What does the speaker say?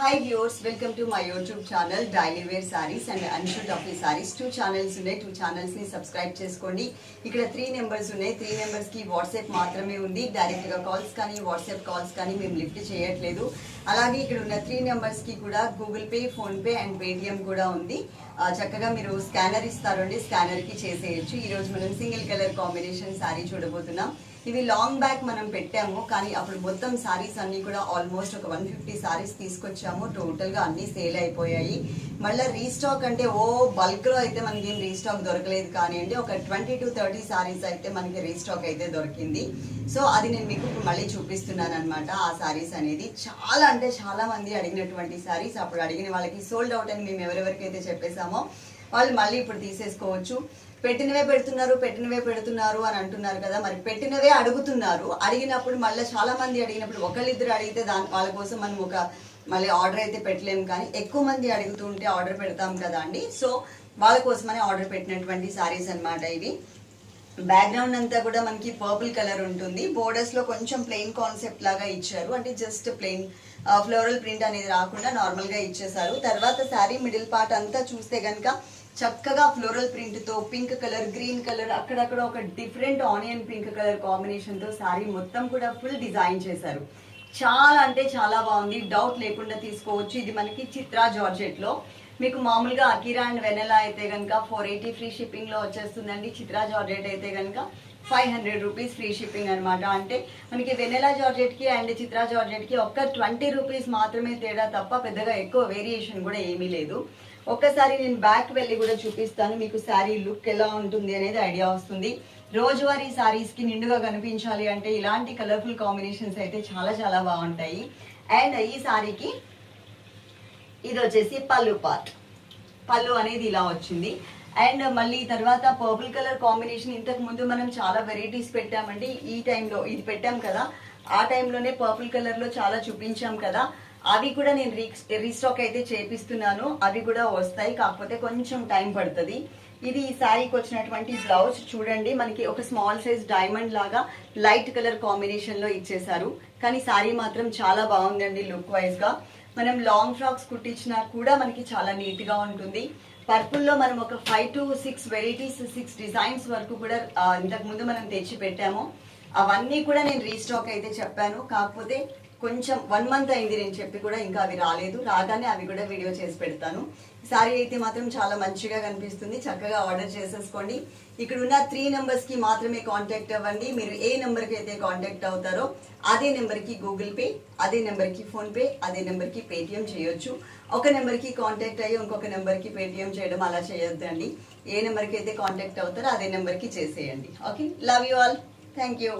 Hi viewers welcome to my YouTube channel daily wear sarees and Anshu taffy sarees two channels ఉన్నాయి. Two ఛానల్స్ని subscribe చేసుకోండి. ఇక్కడ three numbers ఉన్నాయి. Three నెంబర్స్కి WhatsApp మాత్రమే ఉంది. డైరెక్ట్గా కాల్స్ కానీ వాట్సాప్ కాల్స్ కానీ మేము లిఫ్ట్ చేయట్లేదు. అలాగే ఇక్కడ ఉన్న త్రీ నెంబర్స్కి కూడా Google pay PhonePe and Paytm కూడా ఉంది. చక్కగా మీరు స్కానర్ ఇస్తారండి స్కానర్కి చేసేయచ్చు ఈరోజు మనం సింగిల్ కలర్ కాంబినేషన్ సారీ చూడబోతున్నాం. ఇవి లాంగ్ బ్యాక్ మనం పెట్టాము కానీ అప్పుడు మొత్తం సారీస్ అన్నీ కూడా ఆల్మోస్ట్ ఒక వన్ ఫిఫ్టీ సారీస్ తీసుకొచ్చాము. టోటల్గా అన్నీ సేల్ అయిపోయాయి. మళ్ళీ రీస్టాక్ అంటే ఓ బల్క్లో అయితే మనకి ఏం రీస్టాక్ దొరకలేదు కానివ్వండి ఒక ట్వంటీ టు థర్టీ సారీస్ అయితే మనకి రీస్టాక్ అయితే దొరికింది. సో అది నేను మీకు మళ్ళీ చూపిస్తున్నాను అనమాట ఆ సారీస్ అనేది. చాలా అంటే చాలా మంది అడిగినటువంటి సారీస్ అప్పుడు అడిగిన వాళ్ళకి సోల్డ్ అవుట్ అని మేము ఎవరెవరికైతే చెప్పేసాము వాళ్ళు మళ్ళీ ఇప్పుడు తీసేసుకోవచ్చు. పెట్టినవే పెడుతున్నారు పెట్టినవే పెడుతున్నారు అని అంటున్నారు కదా. మరి పెట్టినవే అడుగుతున్నారు. అడిగినప్పుడు మళ్ళీ చాలా మంది అడిగినప్పుడు ఒకళ్ళిద్దరు అడిగితే దాని వాళ్ళ కోసం మనం ఒక మళ్ళీ ఆర్డర్ అయితే పెట్టలేము కానీ ఎక్కువ మంది అడుగుతుంటే ఆర్డర్ పెడతాం కదా అండి. సో వాళ్ళ కోసమని ఆర్డర్ పెట్టినటువంటి సారీస్ అన్నమాట ఇవి. బ్యాక్గ్రౌండ్ అంతా కూడా మనకి పర్పుల్ కలర్ ఉంటుంది. బోర్డర్స్లో కొంచెం ప్లెయిన్ కాన్సెప్ట్ లాగా ఇచ్చారు. అంటే జస్ట్ ప్లెయిన్ ఫ్లోరల్ ప్రింట్ అనేది రాకుండా నార్మల్గా ఇచ్చేసారు తర్వాత శారీ మిడిల్ పార్ట్ అంతా చూస్తే గనుక చక్కగా ఫ్లోరల్ ప్రింట్తో పింక్ కలర్ గ్రీన్ కలర్ అక్కడక్కడ ఒక డిఫరెంట్ ఆనియన్ పింక్ కలర్ కాంబినేషన్తో శారీ మొత్తం కూడా ఫుల్ డిజైన్ చేశారు. చాలా అంటే చాలా బాగుంది. డౌట్ లేకుండా తీసుకోవచ్చు. ఇది మనకి చిత్రా జార్జెట్లో. మీకు మామూలుగా అకిరా అండ్ వెనెలా అయితే కనుక ఫోర్ ఎయిటీ ఫ్రీ షిప్పింగ్లో వచ్చేస్తుందండి. చిత్రా జార్జెట్ అయితే కనుక five hundred rupees free shipping అనమాట అంటే మనకి వెనెలా జార్జెట్కి అండ్ చిత్రా జార్జెట్కి ఒక్క ట్వంటీ రూపీస్ మాత్రమే తేడా తప్ప పెద్దగా ఎక్కువ వేరియేషన్ కూడా ఏమీ లేదు. ఒక్కసారి నేను బ్యాక్ వెళ్ళి కూడా చూపిస్తాను. మీకు శారీ లుక్ ఎలా ఉంటుంది అనేది ఐడియా వస్తుంది. రోజువారీ సారీస్కి నిండుగా కనిపించాలి అంటే ఇలాంటి కలర్ఫుల్ కాంబినేషన్స్ అయితే చాలా చాలా బాగుంటాయి. అండ్ ఈ సారీకి ఇది వచ్చేసి పళ్ళు పార్ట్ పళ్ళు అనేది ఇలా వచ్చింది. అండ్ మళ్ళీ తర్వాత పర్పుల్ కలర్ కాంబినేషన్ ఇంతకు ముందు మనం చాలా వెరైటీస్ పెట్టామండి. ఈ టైంలో ఇది పెట్టాం కదా. ఆ టైంలోనే పర్పుల్ కలర్లో చాలా చూపించాం కదా. అవి కూడా నేను రీస్టాక్ అయితే చేపిస్తున్నాను. అవి కూడా వస్తాయి. కాకపోతే కొంచెం టైం పడుతుంది. ఇది ఈ శారీకి వచ్చినటువంటి బ్లౌజ్. చూడండి మనకి ఒక స్మాల్ సైజ్ డైమండ్ లాగా లైట్ కలర్ కాంబినేషన్లో ఇచ్చేసారు కానీ శారీ మాత్రం చాలా బాగుందండి లుక్ వైజ్గా మనం లాంగ్ ఫ్రాక్స్ కుట్టించినా కూడా మనకి చాలా నీట్గా ఉంటుంది. పర్పుల్లో మనం ఒక five to six varieties six designs వరకు కూడా ఇంతకు ముందు మనం తెచ్చి పెట్టాము. అవన్నీ కూడా నేను రీస్టాక్ అయితే చెప్పాను. కాకపోతే కొంచెం వన్ మంత్ అయింది నేను చెప్పి కూడా ఇంకా అవి రాలేదు. రాగానే అవి కూడా వీడియో చేసి పెడతాను. సారీ అయితే మాత్రం చాలా మంచిగా కనిపిస్తుంది. చక్కగా ఆర్డర్ చేసేసుకోండి. ఇక్కడ ఉన్న త్రీ నెంబర్స్కి మాత్రమే కాంటాక్ట్ అవ్వండి. మీరు ఏ నెంబర్కి అయితే కాంటాక్ట్ అవుతారో అదే నెంబర్కి గూగుల్ పే అదే నెంబర్కి ఫోన్పే అదే నెంబర్కి పేటిఎం చేయొచ్చు. ఒక నెంబర్కి కాంటాక్ట్ అయ్యి ఇంకొక నెంబర్కి పేటిఎం చేయడం అలా చేయొద్దండి. ఏ నెంబర్కి అయితే కాంటాక్ట్ అవుతారో అదే నెంబర్కి చేసేయండి. Okay love you all thank you